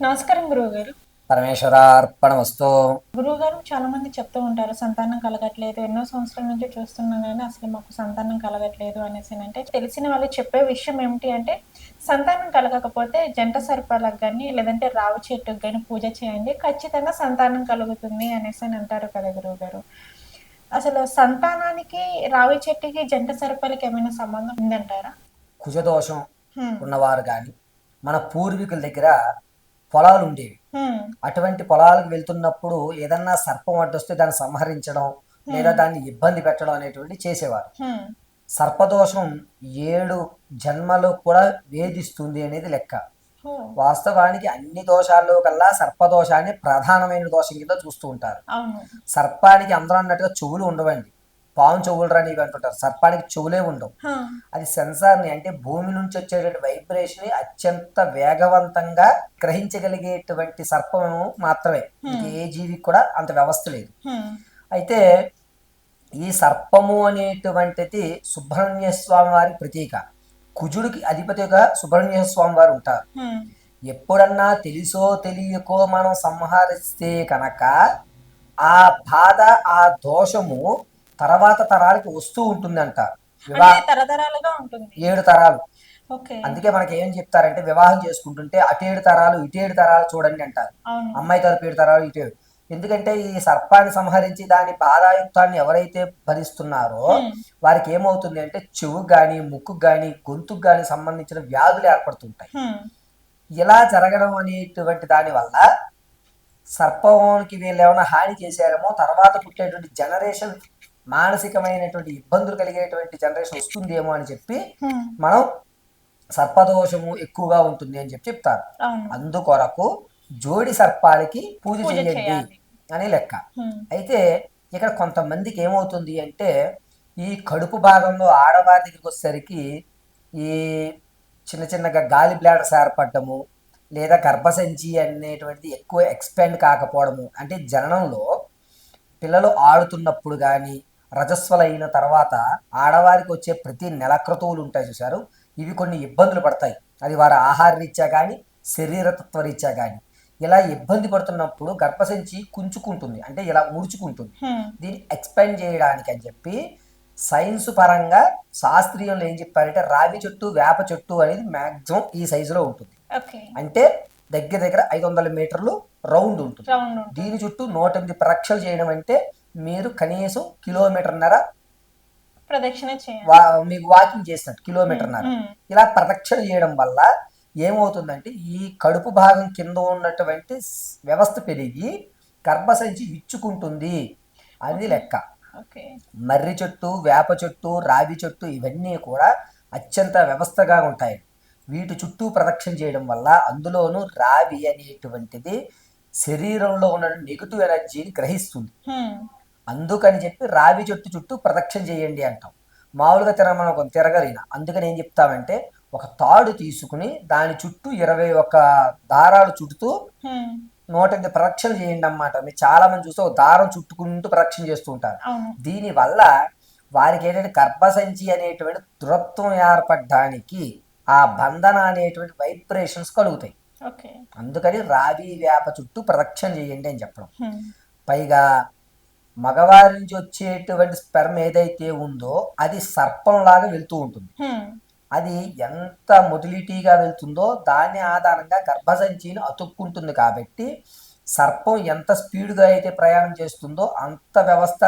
నమస్కారం గురువుగారు. పరమేశ్వరార్పణమస్తు. గురువుగారు చాలా మంది చెప్తూ ఉంటారు సంతానం కలగట్లేదు ఎన్నో సంవత్సరాల నుంచి చూస్తున్నాం కానీ అసలు మాకు సంతానం కలగట్లేదు అనేసి అంటే తెలిసిన వాళ్ళు చెప్పే విషయం ఏమిటి అంటే సంతానం కలగకపోతే జంట సర్పాలకు కానీ లేదంటే రావి చెట్టుకు కానీ పూజ చేయండి ఖచ్చితంగా సంతానం కలుగుతుంది అనేసి అని అంటారు కదా గురువుగారు. అసలు సంతానానికి రావి చెట్టుకి జంట సర్పాలకి ఏమైనా సంబంధం ఉందంటారా? కుజదోషం. ఉన్నవారు కానీ మన పూర్వీకుల దగ్గర పొలాలు ఉండేవి. అటువంటి పొలాలకు వెళ్తున్నప్పుడు ఏదన్నా సర్పం అడ్డొస్తే దాన్ని సంహరించడం లేదా దాన్ని ఇబ్బంది పెట్టడం అనేటువంటి చేసేవారు. సర్పదోషం ఏడు జన్మలు కూడా వేధిస్తుంది అనేది లెక్క. వాస్తవానికి అన్ని దోషాల్లో కల్లా సర్పదోషాన్ని ప్రధానమైన దోషం కింద చూస్తూ ఉంటారు. సర్పానికి అందరూ అన్నట్టుగా చెవులు ఉండవండి. పాము చెవులు ఇవి అంటుంటారు. సర్పానికి చెవులే ఉండవు. అది సెన్సార్ని అంటే భూమి నుంచి వచ్చేటువంటి వైబ్రేషన్ అత్యంత వేగవంతంగా గ్రహించగలిగేటువంటి సర్పం మాత్రమే. ఏ జీవికి కూడా అంత వ్యవస్థ లేదు. అయితే ఈ సర్పము అనేటువంటిది సుబ్రహ్మణ్య స్వామి వారి ప్రతీక. కుజుడికి అధిపతిగా సుబ్రహ్మణ్య స్వామి వారు ఉంటారు. ఎప్పుడన్నా తెలుసో తెలియకో మనం సంహరిస్తే కనుక ఆ బాధ ఆ దోషము తర్వాత తరాలకి వస్తూ ఉంటుందంట. అంటే తరతరాలుగా ఉంటుంది. ఏడు తరాలు. అందుకే మనకి ఏం చెప్తారంటే వివాహం చేసుకుంటుంటే అటేడు తరాలు ఇటేడు తరాలు చూడండి అంటారు. అమ్మాయి తరపు ఏడు తరాలు ఇటేడు ఎందుకంటే ఈ సర్పాన్ని సంహరించి దాని బాధాయుక్తాన్ని ఎవరైతే భరిస్తున్నారో. వారికి ఏమవుతుంది అంటే చెవు గాని ముక్కు గాని గొంతుకు గాని సంబంధించిన వ్యాధులు ఏర్పడుతుంటాయి. ఇలా జరగడం అనేటువంటి దాని వల్ల సర్పానికి వీళ్ళు ఏమైనా హాని చేశారేమో తర్వాత పుట్టేటువంటి జనరేషన్ మానసికమైనటువంటి ఇబ్బందులు కలిగేటువంటి జనరేషన్ వస్తుందేమో అని చెప్పి. మనం సర్పదోషము ఎక్కువగా ఉంటుంది అని చెప్పి చెప్తారు అందుకొరకు జోడి సర్పాలకి పూజ చేయండి. అని లెక్క. అయితే ఇక్కడ కొంతమందికి ఏమవుతుంది అంటే ఈ కడుపు భాగంలో ఆడవారి దగ్గరికి వచ్చేసరికి ఈ చిన్న చిన్నగా గాలి బ్లాడర్స్ ఏర్పడటము లేదా గర్భసంచి అనేటువంటిది ఎక్కువ ఎక్స్పాండ్ కాకపోవడము అంటే జననంలో పిల్లలు ఆడుతున్నప్పుడు కానీ రజస్వలైన తర్వాత ఆడవారికి వచ్చే ప్రతి నెల క్రతువులు ఉంటాయి చూసారు ఇవి కొన్ని ఇబ్బందులు పడతాయి. అది వారి ఆహార రీత్యా కానీ శరీరతత్వ రీత్యా కానీ ఇలా ఇబ్బంది పడుతున్నప్పుడు గర్భసంచి కుంచుకుంటుంది. అంటే ఇలా ముడుచుకుంటుంది. దీన్ని ఎక్స్పాండ్ చేయడానికి అని చెప్పి సైన్స్ పరంగా శాస్త్రీయంలో ఏం చెప్పారంటే రావి చెట్టు వేప చెట్టు అనేది మ్యాక్సిమం ఈ సైజులో ఉంటుంది. అంటే దగ్గర దగ్గర ఐదు వందల మీటర్లు రౌండ్ ఉంటుంది. రౌండ్ ఉంటుంది. దీని చుట్టూ నూట ఎనిమిది ప్రక్షలు చేయడం అంటే మీరు కనీసం కిలోమీటర్న్నర ప్రదక్షిణ మీకు వాకింగ్ చేసినట్టు కిలోమీటర్న్నర. ఇలా ప్రదక్షిణ చేయడం వల్ల ఏమవుతుందంటే ఈ కడుపు భాగం కింద ఉన్నటువంటి వ్యవస్థ పెరిగి గర్భసంచి విచ్చుకుంటుంది అది లెక్క. మర్రి చెట్టు వేప చెట్టు రావి చెట్టు ఇవన్నీ కూడా అత్యంత వ్యవస్థగా ఉంటాయి. వీటి చుట్టూ ప్రదక్షిణ చేయడం వల్ల అందులోనూ రావి అనేటువంటిది శరీరంలో ఉన్న నెగిటివ్ ఎనర్జీని గ్రహిస్తుంది. అందుకని చెప్పి రావి చెట్టు చుట్టూ ప్రదక్షిణ చేయండి అంటాం. మామూలుగా తిరగమని ఒక తిరగలిగిన అందుకని ఏం చెప్తామంటే ఒక తాడు తీసుకుని దాని చుట్టూ ఇరవై ఒక దారాలు చుడుతూ హ్మ్. నూట ఎనిమిది ప్రదక్షిణ చేయండి అన్నమాట. మీరు చాలా మంది చూస్తే ఒక దారం చుట్టుకుంటూ ప్రదక్షిణ చేస్తూ ఉంటారు. అవును. దీని వల్ల వారికి ఏంటంటే గర్భసంచి అనేటువంటి దృఢత్వం ఏర్పడడానికి ఆ బంధన అనేటువంటి వైబ్రేషన్స్ కలుగుతాయి. ఓకే. అందుకని రావి వేప చుట్టూ ప్రదక్షిణ చేయండి అని చెప్పడం. పైగా మగవారి నుంచి వచ్చేటువంటి స్పెర్మ్ ఏదైతే ఉందో అది సర్పంలాగా వెళ్తూ ఉంటుంది. అది ఎంత మొటిలిటీగా వెళ్తుందో దాని ఆధారంగా గర్భసంచిని అతుక్కుంటుంది కాబట్టి సర్పం ఎంత స్పీడ్గా అయితే ప్రయాణం చేస్తుందో అంత వ్యవస్థ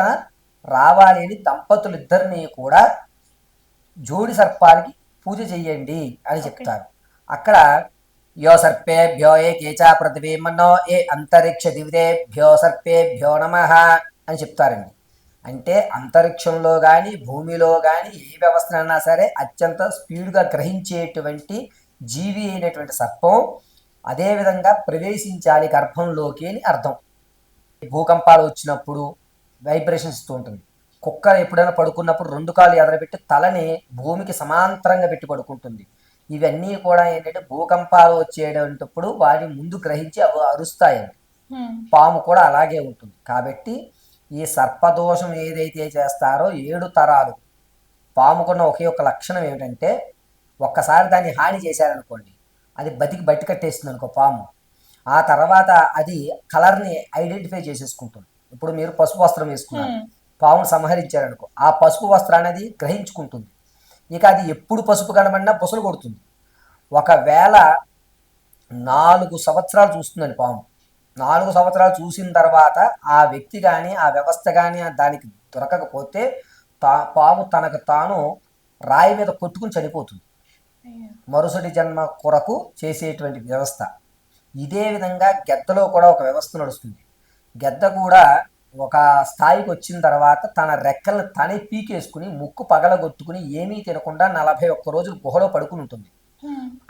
రావాలి అని దంపతులు ఇద్దరిని కూడా జోడి సర్పాలకి పూజ చెయ్యండి అని చెప్తారు. అక్కడ యో సర్పేభ్యో ఏ కేచా పృథివీమన్నో ఏ అంతరిక్ష దివిదేభ్యో సర్పేభ్యో నమ అని చెప్తారండి. అంటే అంతరిక్షంలో కానీ భూమిలో కానీ ఏ వ్యవస్థనైనా సరే అత్యంత స్పీడ్గా గ్రహించేటువంటి జీవి అయినటువంటి సర్పం అదేవిధంగా ప్రవేశించాలి గర్భంలోకి అని అర్థం. భూకంపాలు వచ్చినప్పుడు వైబ్రేషన్స్ ఇస్తూ ఉంటుంది. కుక్క ఎప్పుడైనా పడుకున్నప్పుడు రెండు కాళ్ళు ఎదరబెట్టి తలని భూమికి సమాంతరంగా పెట్టి పడుకుంటుంది. ఇవన్నీ కూడా ఏంటంటే భూకంపాలు వచ్చేటప్పుడు వాటిని ముందు గ్రహించి అవి అరుస్తాయండి. పాము కూడా అలాగే ఉంటుంది. కాబట్టి ఈ సర్పదోషం ఏదైతే చేస్తారో ఏడు తరాలు. పాముకున్న ఒకే ఒక లక్షణం ఏమిటంటే ఒక్కసారి దాన్ని హాని చేశారనుకోండి అది బతికి బట్టి కట్టేస్తుంది అనుకో పాము. ఆ తర్వాత అది కలర్ని ఐడెంటిఫై చేసేసుకుంటుంది. ఇప్పుడు మీరు పసుపు వస్త్రం వేసుకున్నారు. పావును సంహరించారనుకో ఆ పసుపు వస్త్రాన్ని అది గ్రహించుకుంటుంది. ఇక అది ఎప్పుడు పసుపు కనబడినా బుసలు కొడుతుంది. ఒకవేళ నాలుగు సంవత్సరాలు చూస్తుందండి పాము. నాలుగు సంవత్సరాలు చూసిన తర్వాత ఆ వ్యక్తి కానీ ఆ వ్యవస్థ కానీ దానికి దొరకకపోతే తా పాము తనకు తాను రాయి మీద కొట్టుకుని చనిపోతుంది. మరుసటి జన్మ కొరకు చేసేటువంటి వ్యవస్థ ఇదే విధంగా గెద్దలో కూడా ఒక వ్యవస్థ నడుస్తుంది గెద్ద కూడా ఒక స్థాయికి వచ్చిన తర్వాత తన రెక్కలను తనే పీకేసుకుని ముక్కు పగలగొట్టుకుని ఏమీ తినకుండా నలభై ఒక్క రోజులు గుహలో పడుకుని ఉంటుంది.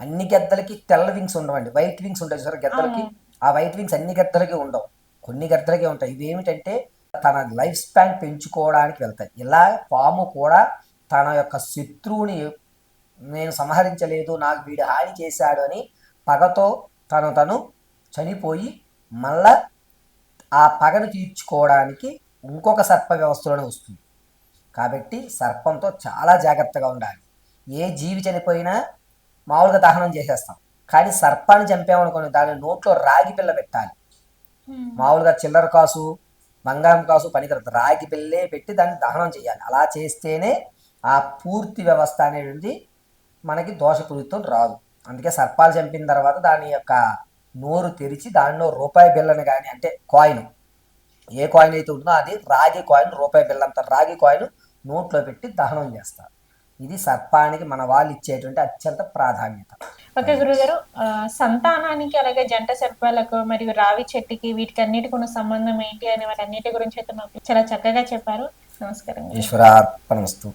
అన్ని గెద్దలకి తెల్ల వింగ్స్ ఉండవండి వైట్ వింగ్స్ ఉంటాయి సార్ గెద్దలకి. ఆ వైట్ వింగ్స్ అన్ని గెద్దలకి ఉండవు. కొన్ని గద్దలకే ఉంటాయి. ఇవి ఏమిటంటే తన లైఫ్ స్పాన్ పెంచుకోవడానికి వెళ్తాయి. ఇలా పాము కూడా తన యొక్క శత్రువుని నేను సంహరించలేదు నాకు వీడు హాని చేశాడు అని పగతో తను తను చనిపోయి మళ్ళా ఆ పగను తీర్చుకోవడానికి ఇంకొక సర్ప వ్యవస్థలోనే వస్తుంది. కాబట్టి సర్పంతో చాలా జాగ్రత్తగా ఉండాలి. ఏ జీవి చనిపోయినా మామూలుగా దహనం చేసేస్తాం. కానీ సర్పాన్ని చంపామనుకోండి దాని నోట్లో రాగి పిల్ల పెట్టాలి. మామూలుగా చిల్లర కాసు బంగారం కాసు పనికిరదు రాగి పిల్లే పెట్టి దాన్ని దహనం చేయాలి. అలా చేస్తేనే ఆ పూర్తి వ్యవస్థ అనేది మనకి దోషపూరితం రాదు. అందుకే సర్పాలు చంపిన తర్వాత దాని యొక్క నోరు తెరిచి దానిలో రూపాయి బిల్లని కానీ అంటే కాయిన్ ఏ కాయిన్ అయితే ఉంటుందో అది రాగి కాయిన్ రూపాయి బిల్ల అంత రాగి కాయిన్ నోట్లో పెట్టి దహనం చేస్తారు. ఇది సర్పానికి మన వాళ్ళు ఇచ్చేటువంటి అత్యంత ప్రాధాన్యత. ఓకే గురుగారు సంతానానికి అలాగే జంట సర్పాలకు మరియు రావి చెట్టుకి వీటికి అన్నిటికి ఉన్న సంబంధం ఏంటి అనే వాటి అన్నిటి గురించి అయితే మాకు చాలా చక్కగా చెప్పారు. నమస్కారం ఈశ్వరార్పణమస్తు.